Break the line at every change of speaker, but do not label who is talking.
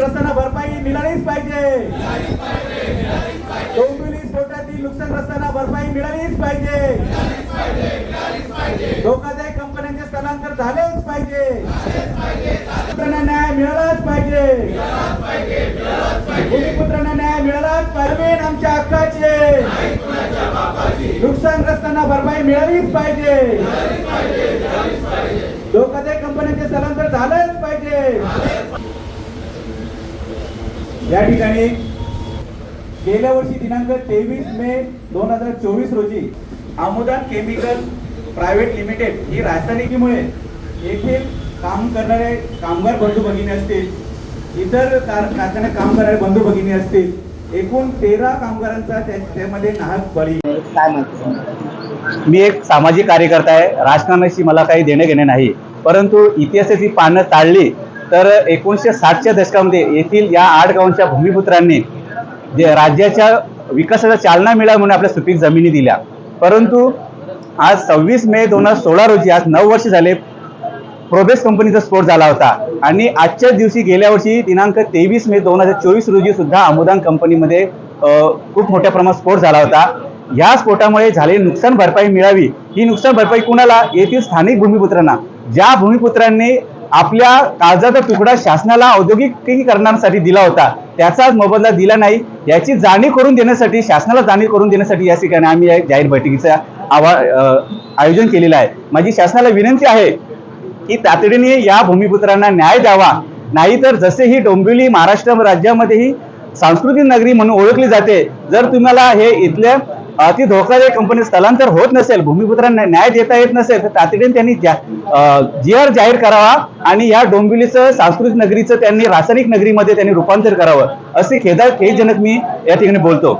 नुकसानग्रस्तांना भरपाई मिळालीच पाहिजे. डोंबिवली स्फोटातील नुकसानग्रस्तांना भरपाई मिळालीच पाहिजे. धोकादायक कंपन्यांचे स्थलांतर झालेच पाहिजे. न्याय मिळालाच पाहिजे. भूमिपुत्रांना न्याय मिळालाच पाहिजे. आमच्या हक्काचे नुकसानग्रस्तांना भरपाई मिळालीच पाहिजे. धोकादायक कंपन्यांचे स्थलांतर झालंच पाहिजे. या ठिकाणी गेल्या वर्षी दिनांक तेवीस मे दोन हजार चोवीस रोजी आमोदा केमिकल प्रायव्हेट लिमिटेड ही रासायनिकीमुळे येथील काम करणारे कामगार बंधू भगिनी असतील इतर कारखान्यात काम करणारे बंधू भगिनी असतील एकूण तेरा कामगारांचा त्यामध्ये नाहक बळी.
काय माहिती
मी एक सामाजिक कार्यकर्ता आहे. राजकारणाशी मला काही देणे घेणे नाही. परंतु इतिहासाची पानं ताळली तर एकोणीसशे साठच्या दशकामध्ये येथील या आठ गावांच्या भूमिपुत्रांनी जे राज्याच्या विकासाला चालना मिळावी म्हणून आपल्या सुपीक जमिनी दिल्या. परंतु आज सव्वीस मे दोन हजार सोळा रोजी आज नऊ वर्ष झाले प्रोबेस कंपनीचा स्फोट झाला होता. आणि आजच्याच दिवशी गेल्या वर्षी दिनांक तेवीस मे दोन हजार चोवीस रोजी सुद्धा अमुदान कंपनीमध्ये खूप मोठ्या प्रमाणात स्फोट झाला होता. या स्फोटामुळे झालेली नुकसान भरपाई मिळावी ही नुकसान भरपाई कुणाला? येथील स्थानिक भूमिपुत्रांना. ज्या भूमिपुत्रांनी आपल्या काळजाचा तुकडा शासनाला औद्योगिकीकरणासाठी दिला होता. त्याचाच मोबदला दिला नाही. याची जाणीव करून देण्यासाठी शासनाला जाणीव करून देण्यासाठी या ठिकाणी आम्ही या जाहीर बैठकीचं आवा आयोजन केलेलं आहे. माझी शासनाला विनंती आहे की तातडीने या भूमिपुत्रांना न्याय द्यावा. नाहीतर जसे ही डोंबिवली महाराष्ट्र राज्यामध्ये ही सांस्कृतिक नगरी म्हणून ओळखली जाते. जर तुम्हाला हे इथल्या अति धोकादायक कंपनी स्थलांतर होत नसेल भूमिपुत्रांना न्याय देता येत नसेल तर तातडीने त्यांनी जी आर जाहीर करावा आणि या डोंबिवलीचं सांस्कृतिक नगरीचं त्यांनी रासायनिक नगरीमध्ये त्यांनी रूपांतर करावं असे खेदा खेदजनक मी या ठिकाणी बोलतो.